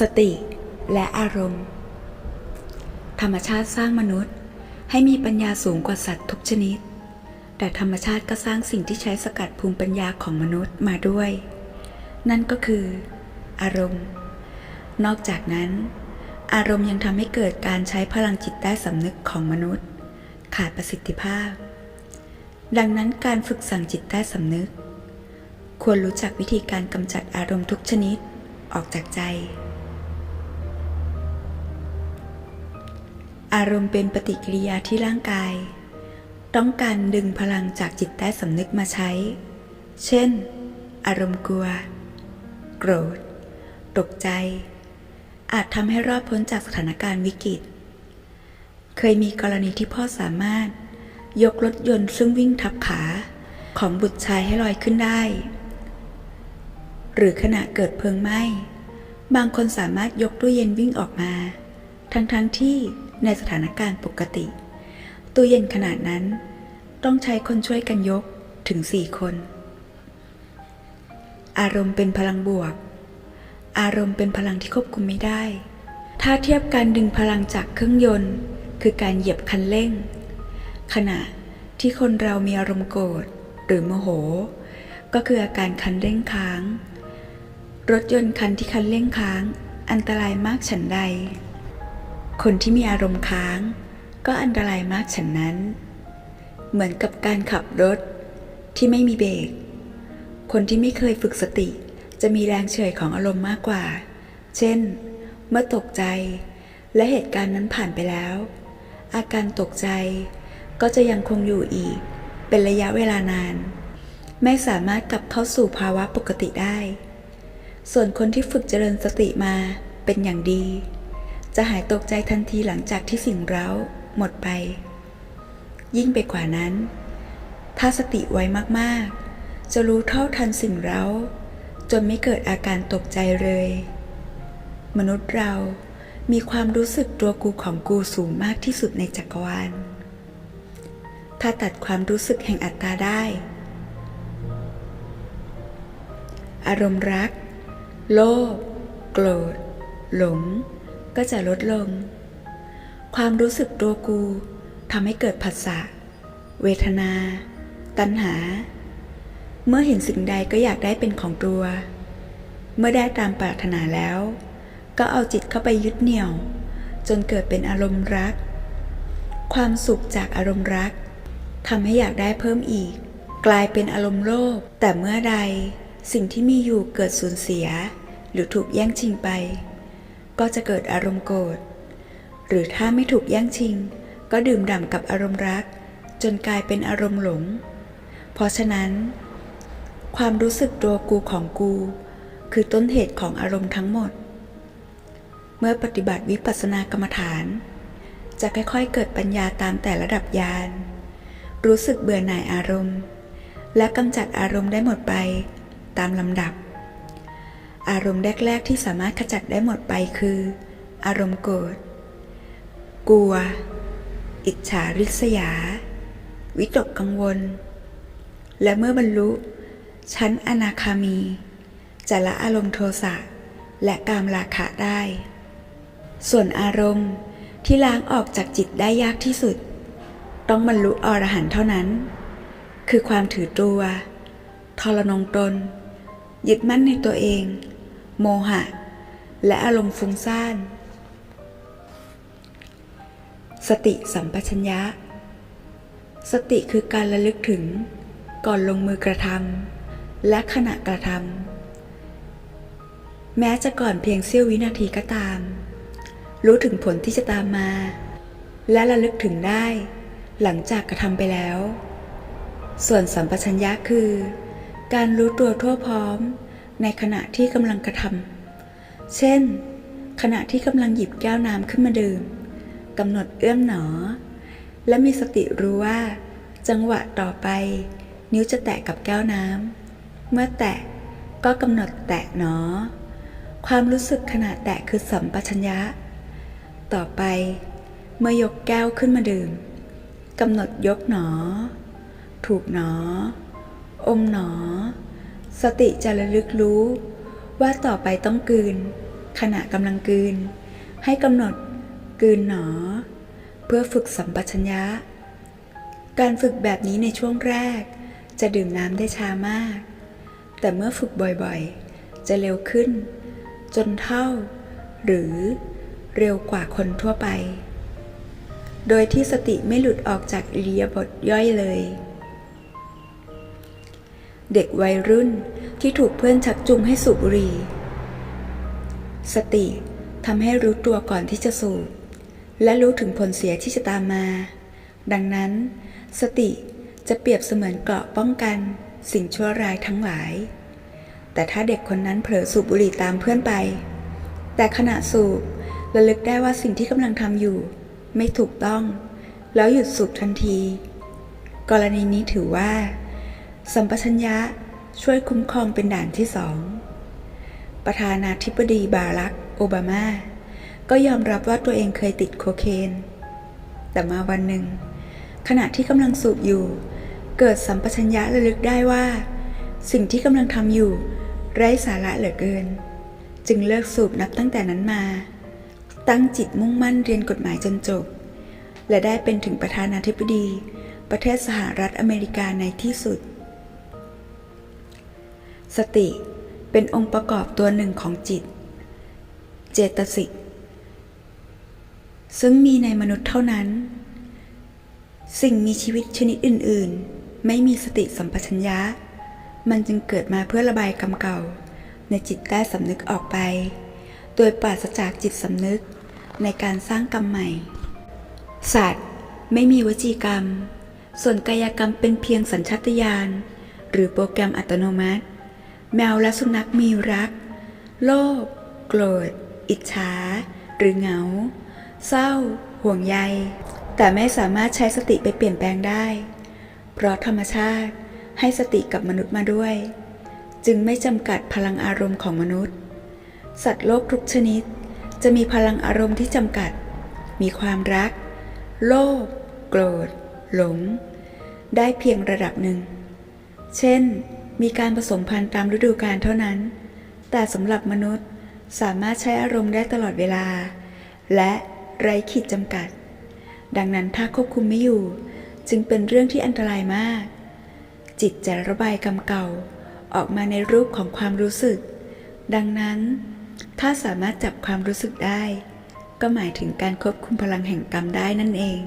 สติและอารมณ์ ธรรมชาติสร้างมนุษย์ให้มีปัญญาสูงกว่าสัตว์ทุกชนิด แต่ธรรมชาติก็สร้างสิ่งที่ใช้สกัดภูมิปัญญาของมนุษย์มาด้วย นั่นก็คือ อารมณ์ นอกจากนั้น อารมณ์ยังทำให้เกิดการใช้พลังจิตใต้สำนึกของมนุษย์ ขาดประสิทธิภาพ ดังนั้นการฝึกสั่งจิตใต้สำนึก ควรรู้จักวิธีการกำจัดอารมณ์ทุกชนิดออกจากใจ อารมณ์เป็นปฏิกิริยาที่ร่างกาย ต้องการดึงพลังจากจิตใต้สำนึกมาใช้ เช่น อารมณ์กลัว โกรธ ตกใจ อาจทำให้รอดพ้นจากสถานการณ์วิกฤต เคยมีกรณีที่พ่อสามารถ ยกรถยนต์ซึ่งวิ่งทับขาของบุตรชายให้ลอยขึ้นได้ หรือขณะเกิดเพลิงไหม้ บางคนสามารถยกตู้เย็นวิ่งออกมา ทั้งๆทที่ ในสถานการณ์ปกติ ตู้เย็นขนาดนั้น ต้องใช้คนช่วยกันยกถึงสี่คน อารมณ์เป็นพลังบวก อารมณ์เป็นพลังที่ควบคุมไม่ได้ ถ้าเทียบการดึงพลังจากเครื่องยนต์ คือการเหยียบคันเร่ง ขณะที่คนเรามีอารมณ์โกรธหรือโมโห ก็คืออาการคันเร่งค้าง รถยนต์คันที่คันเร่งค้าง อันตรายมากฉันใด คนที่มีอารมณ์ค้าง ก็อันตรายมากฉันนั้น เหมือนกับการขับรถที่ไม่มีเบรก คนที่ไม่เคยฝึกสติ จะมีแรงเฉยของอารมณ์มากกว่า เช่น เมื่อตกใจ และเหตุการณ์นั้นผ่านไปแล้ว อาการตกใจก็จะยังคงอยู่อีก เป็นระยะเวลานาน ไม่สามารถกลับเข้าสู่ภาวะปกติได้ ส่วนคนที่ฝึกเจริญสติมาเป็นอย่างดี จะหายตกใจทันทีหลังจากที่สิ่งเร้าหมดไป ยิ่งไปกว่านั้น ถ้าสติไวมากๆ จะรู้เท่าทันสิ่งเร้า จนไม่เกิดอาการตกใจเลย มนุษย์เรามีความรู้สึกตัวกูของกูสูงมากที่สุดในจักรวาล ถ้าตัดความรู้สึกแห่งอัตตาได้ อารมณ์รัก โลภ โกรธ หลง ก็จะลดลง ความรู้สึกตัวกูทำให้เกิดผัสสะ เวทนา ตัณหา เมื่อเห็นสิ่งใดก็อยากได้เป็นของตัว เมื่อได้ตามปรารถนาแล้ว ก็เอาจิตเข้าไปยึดเหนี่ยว จนเกิดเป็นอารมณ์รัก ความสุขจากอารมณ์รักทำให้อยากได้เพิ่มอีก กลายเป็นอารมณ์โลภแต่เมื่อใดสิ่งที่มีอยู่เกิดสูญเสีย หรือถูกแย่งชิงไป ก็จะเกิดอารมณ์โกรธ หรือถ้าไม่ถูกแย่งชิง ก็ดื่มด่ำกับอารมณ์รัก จนกลายเป็นอารมณ์หลง เพราะฉะนั้น ความรู้สึกตัวกูของกู คือต้นเหตุของอารมณ์ทั้งหมด เมื่อปฏิบัติวิปัสสนากรรมฐาน จะค่อยๆเกิดปัญญาตามแต่ระดับญาณ รู้สึกเบื่อหน่ายอารมณ์ และกำจัดอารมณ์ได้หมดไปตามลำดับ อารมณ์แรก ๆ ที่สามารถขจัดได้หมดไปคือ อารมณ์โกรธ กลัว อิจฉาริษยา วิตกกังวล และเมื่อบรรลุ ชั้นอนาคามี จะละอารมณ์โทสะและกามราคะได้ ส่วนอารมณ์ที่ล้างออกจากจิตได้ยากที่สุด ต้องบรรลุอรหันต์เท่านั้น คือความถือตัว ทรนงตน ยึดมั่นในตัวเอง โมหะ และอารมณ์ฟุ้งซ่าน สติสัมปชัญญะ สติคือการระลึกถึงก่อนลงมือกระทำและขณะกระทำแม้จะก่อนเพียงเสี้ยววินาทีก็ตาม รู้ถึงผลที่จะตามมา และระลึกถึงได้หลังจากกระทำไปแล้ว ส่วนสัมปชัญญะคือ การรู้ตัวทั่วพร้อม ในขณะที่กำลังกระทำเช่น ขณะที่กำลังหยิบแก้วน้ำขึ้นมาดื่มกำหนดเอื้อมหนอ และมีสติรู้ว่า จังหวะต่อไป นิ้วจะแตะกับแก้วน้ำเมื่อแตะก็กำหนดแตะหนอ ความรู้สึกขณะแตะคือสัมปชัญญะ ต่อไป เมื่อยกแก้วขึ้นมาดื่มกำหนดยกหนอ ถูกหนอ อมหนอ สติจะระลึกรู้ ว่าต่อไปต้องกืน ขณะกำลังกืน ให้กำหนดกืนหนอ เพื่อฝึกสัมปชัญญะ การฝึกแบบนี้ในช่วงแรก จะดื่มน้ำได้ช้ามาก แต่เมื่อฝึกบ่อยๆ จะเร็วขึ้น จนเท่า หรือเร็วกว่าคนทั่วไป โดยที่สติไม่หลุดออกจากอิริยาบถย่อยเลย เด็กวัยรุ่นที่ถูกเพื่อนชักจูงให้สูบบุหรี่ สติทำให้รู้ตัวก่อนที่จะสูบ และรู้ถึงผลเสียที่จะตามมา ดังนั้น สติจะเปรียบเสมือนเกราะป้องกัน สิ่งชั่วร้ายทั้งหลาย แต่ถ้าเด็กคนนั้นเผลอสูบบุหรี่ตามเพื่อนไป แต่ขณะสูบระลึกได้ว่าสิ่งที่กำลังทำอยู่ ไม่ถูกต้อง แล้วหยุดสูบทันที กรณีนี้ถือว่า สัมปชัญญะช่วยคุ้มครองเป็นด่านที่สอง ประธานาธิบดีบารัก โอบามา ก็ยอมรับว่าตัวเองเคยติดโคเคน แต่มาวันหนึ่ง ขณะที่กำลังสูบอยู่ เกิดสัมปชัญญะระลึกได้ว่า สิ่งที่กำลังทำอยู่ ไร้สาระเหลือเกิน จึงเลิกสูบนับตั้งแต่นั้นมา ตั้งจิตมุ่งมั่นเรียนกฎหมายจนจบ และได้เป็นถึงประธานาธิบดี ประเทศสหรัฐอเมริกาในที่สุด สติเป็นองค์ประกอบตัวหนึ่งของจิต เจตสิก ซึ่งมีในมนุษย์เท่านั้น สิ่งมีชีวิตชนิดอื่น ๆ ไม่มีสติสัมปชัญญะ มันจึงเกิดมาเพื่อระบายกรรมเก่า ในจิตใต้สำนึกออกไป โดยปราศจากจิตสำนึกในการสร้างกรรมใหม่ สัตว์ไม่มีวจีกรรม ส่วนกายกรรมเป็นเพียงสัญชาตญาณหรือโปรแกรมอัตโนมัติ แมวและสุนัขมีรัก โลภโกรธ อิจฉา หรือเหงา เศร้า ห่วงใย แต่ไม่สามารถใช้สติไปเปลี่ยนแปลงได้ เพราะธรรมชาติให้สติกับมนุษย์มาด้วย จึงไม่จำกัดพลังอารมณ์ของมนุษย์ สัตว์โลกทุกชนิด จะมีพลังอารมณ์ที่จำกัด มีความรัก โลภโกรธ หลง ได้เพียงระดับหนึ่ง เช่น มีการผสมพันธุ์ตามฤดูกาลเท่านั้น แต่สำหรับมนุษย์สามารถใช้อารมณ์ได้ตลอดเวลา และไร้ขีดจำกัด ดังนั้นถ้าควบคุมไม่อยู่ จึงเป็นเรื่องที่อันตรายมาก จิตจะระบายกรรมเก่า ออกมาในรูปของความรู้สึก ดังนั้น ถ้าสามารถจับความรู้สึกได้ ก็หมายถึงการควบคุมพลังแห่งกรรมได้นั่นเอง